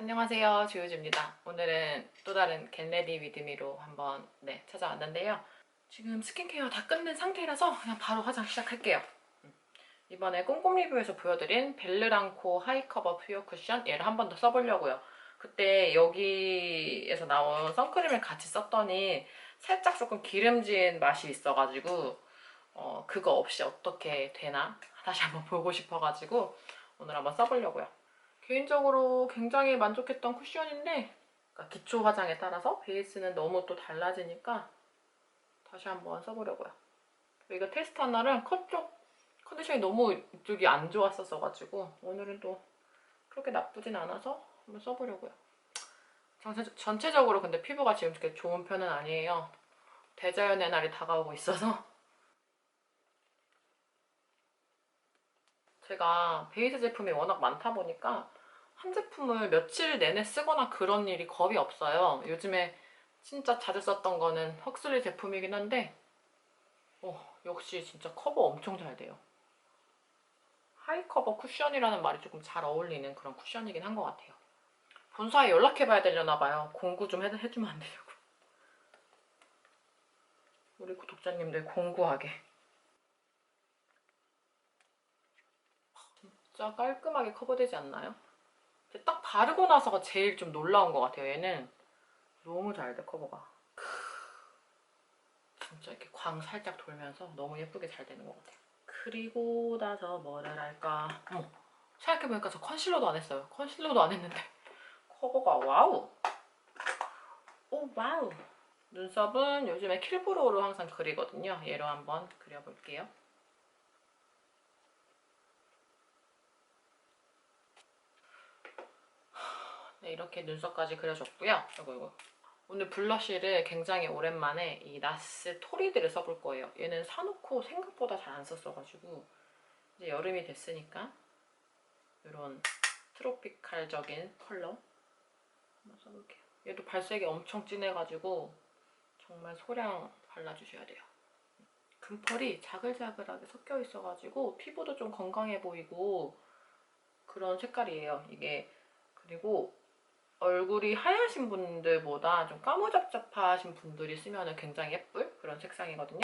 안녕하세요. 주유주입니다. 오늘은 또 다른 겟레디 위드미로 한번 네, 찾아왔는데요. 지금 스킨케어 다 끝낸 상태라서 그냥 바로 화장 시작할게요. 음. 이번에 꼼꼼 리뷰에서 보여드린 벨르랑코 하이커버 퓨어 쿠션 얘를 한 번 더 써보려고요. 그때 여기에서 나온 선크림을 같이 썼더니 살짝 조금 기름진 맛이 있어가지고 어, 그거 없이 어떻게 되나? 다시 한번 보고 싶어가지고 오늘 한번 써보려고요 개인적으로 굉장히 만족했던 쿠션인데 그러니까 기초 화장에 따라서 베이스는 너무 또 달라지니까 다시 한번 써보려고요. 이거 테스트한 날은 컷 쪽 컨디션이 너무 이쪽이 안 좋았었어가지고 오늘은 또 그렇게 나쁘진 않아서 한번 써보려고요. 전체, 전체적으로 근데 피부가 지금 그렇게 좋은 편은 아니에요. 대자연의 날이 다가오고 있어서 제가 베이스 제품이 워낙 많다 보니까 한 제품을 며칠 내내 쓰거나 그런 일이 거의 없어요. 요즘에 진짜 자주 썼던 거는 헉슬리 제품이긴 한데 어, 역시 진짜 커버 엄청 잘 돼요. 하이커버 쿠션이라는 말이 조금 잘 어울리는 그런 쿠션이긴 한 것 같아요. 본사에 연락해봐야 되려나 봐요. 공구 좀 해, 해주면 안 되냐고. 우리 구독자님들 공구하게. 진짜 깔끔하게 커버되지 않나요? 딱 바르고 나서가 제일 좀 놀라운 것 같아요. 얘는 너무 잘 돼, 커버가. 진짜 이렇게 광 살짝 돌면서 너무 예쁘게 잘 되는 것 같아요. 그리고 나서 뭐를 할까? 어, 생각해보니까 저 컨실러도 안 했어요. 컨실러도 안 했는데 커버가 와우! 오 와우! 눈썹은 요즘에 킬브로우로 항상 그리거든요. 얘로 한번 그려볼게요. 네, 이렇게 눈썹까지 그려줬고요. 이거 이거. 오늘 블러쉬를 굉장히 오랜만에 이 나스 토리드를 써볼 거예요. 얘는 사놓고 생각보다 잘 안 썼어가지고 이제 여름이 됐으니까 이런 트로피칼적인 컬러 한번 써볼게요. 얘도 발색이 엄청 진해가지고 정말 소량 발라주셔야 돼요. 금펄이 자글자글하게 섞여 있어가지고 피부도 좀 건강해 보이고 그런 색깔이에요. 이게 그리고 얼굴이 하얀신 분들보다 좀 까무잡잡하신 분들이 쓰면 굉장히 예쁠 그런 색상이거든요.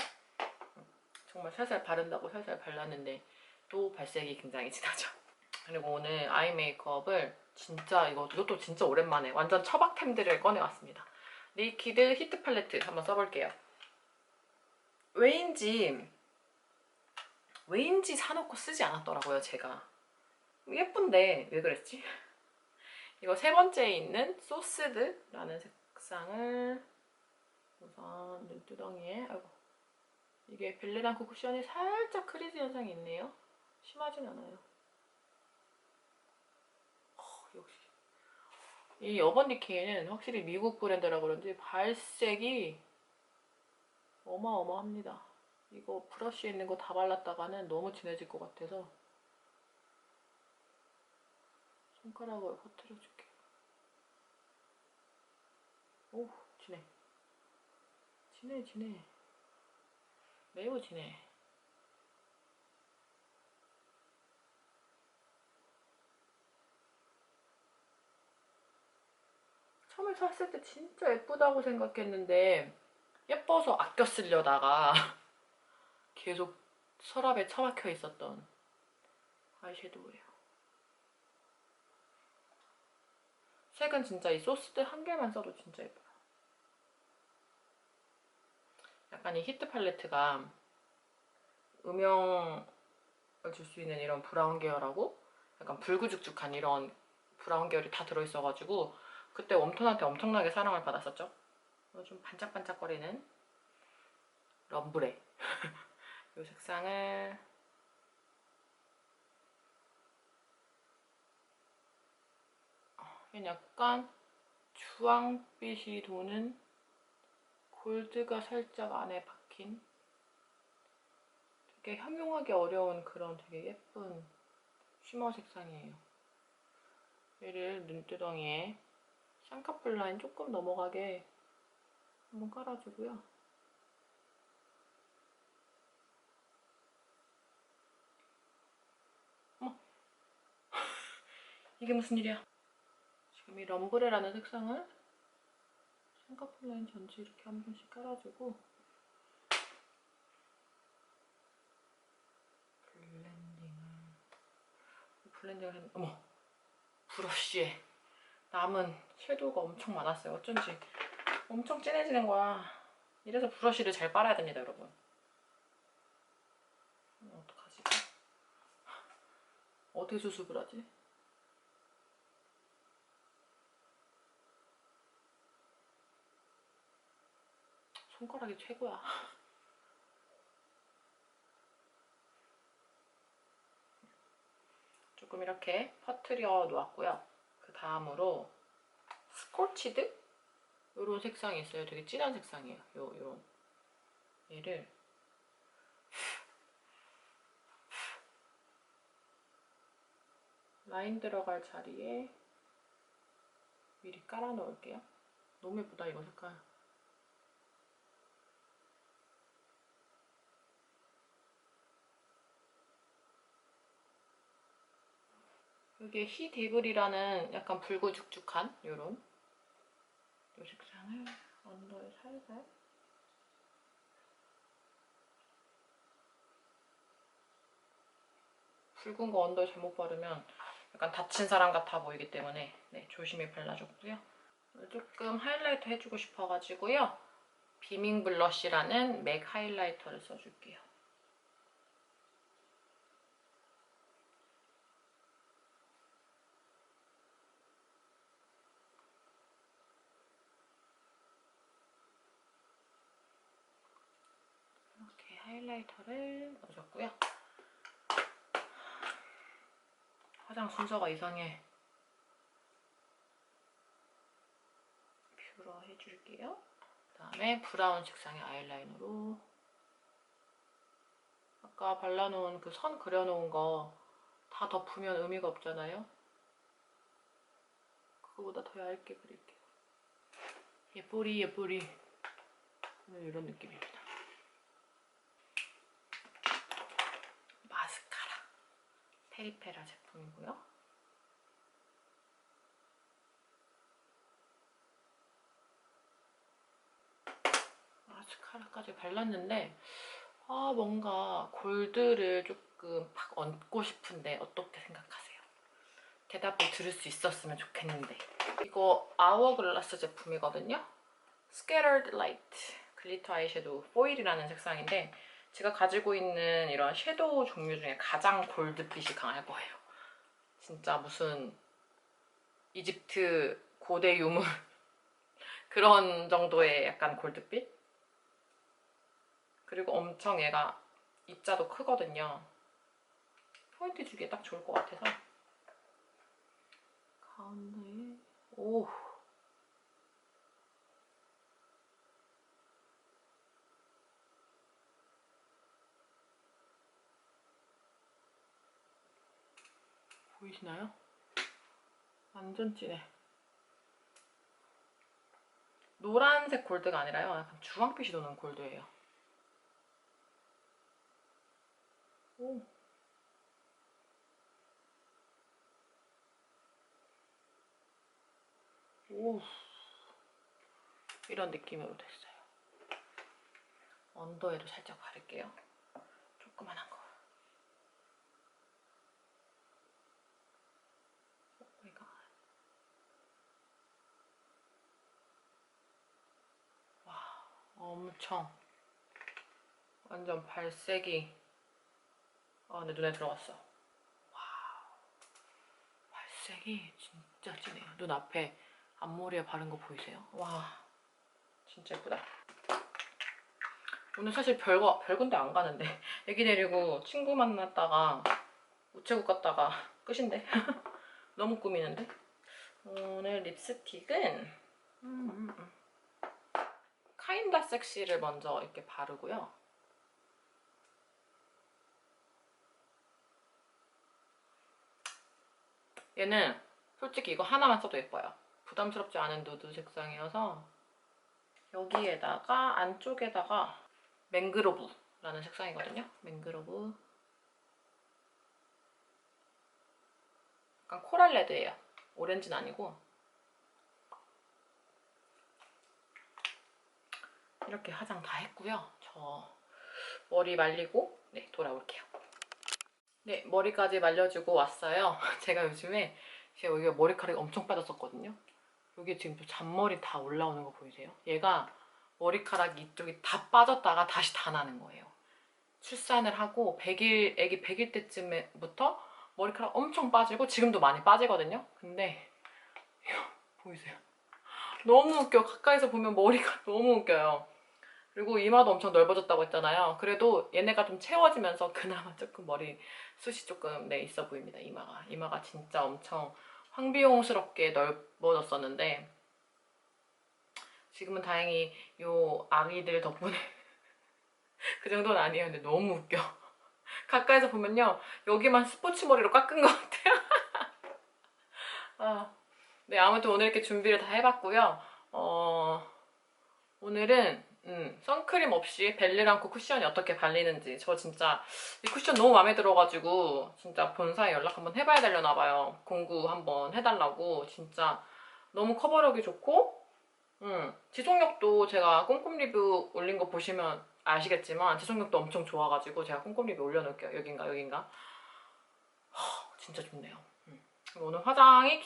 정말 살살 바른다고 살살 발랐는데 또 발색이 굉장히 진하죠. 그리고 오늘 아이 메이크업을 진짜 이거, 이것도 진짜 오랜만에 완전 처박템들을 꺼내왔습니다. 리퀴드 히트 팔레트 한번 써볼게요. 왜인지 왜인지 사놓고 쓰지 않았더라고요 제가. 예쁜데 왜 그랬지? 이거 세 번째에 있는 소스드라는 색상을 우선 눈두덩이에 아이고 이게 벨레랑코 쿠션이 살짝 크리즈 현상이 있네요. 심하진 않아요. 어, 역시 이 어번디케이는 확실히 미국 브랜드라 그런지 발색이 어마어마합니다. 이거 브러쉬에 있는 거 다 발랐다가는 너무 진해질 것 같아서 손가락으로 퍼뜨려줄게요. 오, 진해. 진해, 진해. 매우 진해. 처음에 샀을 때 진짜 예쁘다고 생각했는데 예뻐서 아껴 쓰려다가 계속 서랍에 처박혀 있었던 아이섀도우예요. 색은 진짜 이 소스들 한 개만 써도 진짜 예뻐요. 약간 이 히트 팔레트가 음영을 줄 수 있는 이런 브라운 계열하고 약간 붉으죽죽한 이런 브라운 계열이 다 들어있어가지고 그때 웜톤한테 엄청나게 사랑을 받았었죠. 좀 반짝반짝거리는 럼브레 이 색상을 얘는 약간 주황빛이 도는 골드가 살짝 안에 박힌 되게 형용하기 어려운 그런 되게 예쁜 쉬머 색상이에요. 얘를 눈두덩이에 쌍꺼풀 라인 조금 넘어가게 한번 깔아주고요. 이게 무슨 일이야? 이 럼브레라는 색상을 쌍꺼풀 라인 전체 이렇게 한 번씩 깔아주고 블렌딩을 블렌딩을 했 어머 브러쉬에 남은 섀도우가 엄청 많았어요. 어쩐지 엄청 진해지는 거야. 이래서 브러쉬를 잘 빨아야 됩니다, 여러분. 어, 어떡하지? 어떻게 수습을 하지? 손가락이 최고야. 조금 이렇게 퍼트려 놓았고요. 그 다음으로 스콜치드? 요런 색상이 있어요. 되게 진한 색상이에요. 요, 요런. 얘를 라인 들어갈 자리에 미리 깔아 놓을게요. 너무 예쁘다, 이거 색깔. 이게 히디블이라는 약간 붉고죽죽한 요런 요 색상을 언더에 살살 붉은 거 언더에 잘못 바르면 약간 다친 사람 같아 보이기 때문에 네, 조심히 발라줬고요. 조금 하이라이터 해주고 싶어가지고요. 비밍 블러쉬라는 맥 하이라이터를 써줄게요. 이렇게 하이라이터를 넣어줬고요. 화장 순서가 이상해. 뷰러 해줄게요. 그 다음에 브라운 색상의 아이라이너로 아까 발라놓은 그 선 그려놓은 거 다 덮으면 의미가 없잖아요. 그거보다 더 얇게 그릴게요. 예쁘리 예쁘리 이런 느낌입니다. 마스카라 페리페라 제품이고요. 마스카라까지 발랐는데 아 뭔가 골드를 조금 팍 얹고 싶은데 어떻게 생각하세요? 대답을 들을 수 있었으면 좋겠는데 이거 아워글라스 제품이거든요. Scattered Light 글리터 아이섀도우 포일이라는 색상인데 제가 가지고 있는 이런 섀도우 종류 중에 가장 골드빛이 강할 거예요. 진짜 무슨 이집트 고대 유물 그런 정도의 약간 골드빛? 그리고 엄청 얘가 입자도 크거든요. 포인트 주기에 딱 좋을 것 같아서 가운데에 오 보이시나요? 완전 진해. 노란색 골드가 아니라요. 약간 주황빛이 도는 골드예요. 오. 오. 이런 느낌으로 됐어요. 언더에도 살짝 바를게요. 조그만한 거. 와, 엄청 완전 발색이 아, 내 눈에 들어갔어. 와우. 발색이 진짜 진해요. 눈 앞에 앞머리에 바른 거 보이세요? 와, 진짜 예쁘다. 오늘 사실 별거, 별건데 안 가는데. 애기 데리고 친구 만났다가 우체국 갔다가 끝인데. 너무 꾸미는데? 오늘 립스틱은 음, 음, 음. 카인다 섹시를 먼저 이렇게 바르고요. 얘는 솔직히 이거 하나만 써도 예뻐요. 부담스럽지 않은 누드 색상이어서 여기에다가 안쪽에다가 맹그로브라는 색상이거든요. 맹그로브 약간 코랄 레드예요. 오렌지는 아니고 이렇게 화장 다 했고요. 저 머리 말리고 네 돌아올게요. 네 머리까지 말려주고 왔어요. 제가 요즘에 제가 여기가 머리카락이 엄청 빠졌었거든요. 여기 지금 또 잔머리 다 올라오는 거 보이세요? 얘가 머리카락 이쪽이 다 빠졌다가 다시 다 나는 거예요. 출산을 하고 100일, 애기 100일 때쯤부터 머리카락 엄청 빠지고 지금도 많이 빠지거든요. 근데 보이세요? 너무 웃겨. 가까이서 보면 머리가 너무 웃겨요. 그리고 이마도 엄청 넓어졌다고 했잖아요. 그래도 얘네가 좀 채워지면서 그나마 조금 머리 숱이 조금 네 있어 보입니다. 이마가 이마가 진짜 엄청 황비용스럽게 넓어졌었는데 지금은 다행히 요 아기들 덕분에 그 정도는 아니에요. 근데 너무 웃겨. 가까이서 보면요 여기만 스포츠 머리로 깎은 것 같아요. 아, 네 아무튼 오늘 이렇게 준비를 다 해봤고요. 어, 오늘은 음, 선크림 없이 벨리랑코 쿠션이 어떻게 발리는지 저 진짜 이 쿠션 너무 마음에 들어가지고 진짜 본사에 연락 한번 해봐야 되려나 봐요. 공구 한번 해달라고 진짜 너무 커버력이 좋고 음, 지속력도 제가 꼼꼼 리뷰 올린 거 보시면 아시겠지만 지속력도 엄청 좋아가지고 제가 꼼꼼 리뷰 올려놓을게요. 여긴가 여긴가 허, 진짜 좋네요. 음. 오늘 화장이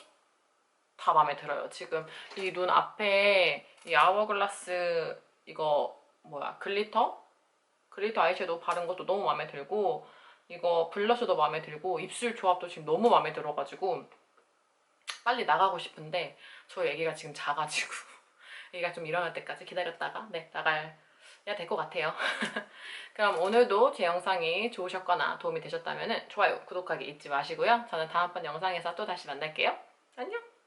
다 마음에 들어요. 지금 이 눈 앞에 이 아워글라스 이거 뭐야 글리터? 글리터 아이섀도우 바른 것도 너무 마음에 들고 이거 블러셔도 마음에 들고 입술 조합도 지금 너무 마음에 들어가지고 빨리 나가고 싶은데 저희 애기가 지금 자가지고 애기가 좀 일어날 때까지 기다렸다가 네 나가야 될 것 같아요. 그럼 오늘도 제 영상이 좋으셨거나 도움이 되셨다면 좋아요, 구독하기 잊지 마시고요. 저는 다음번 영상에서 또 다시 만날게요. 안녕!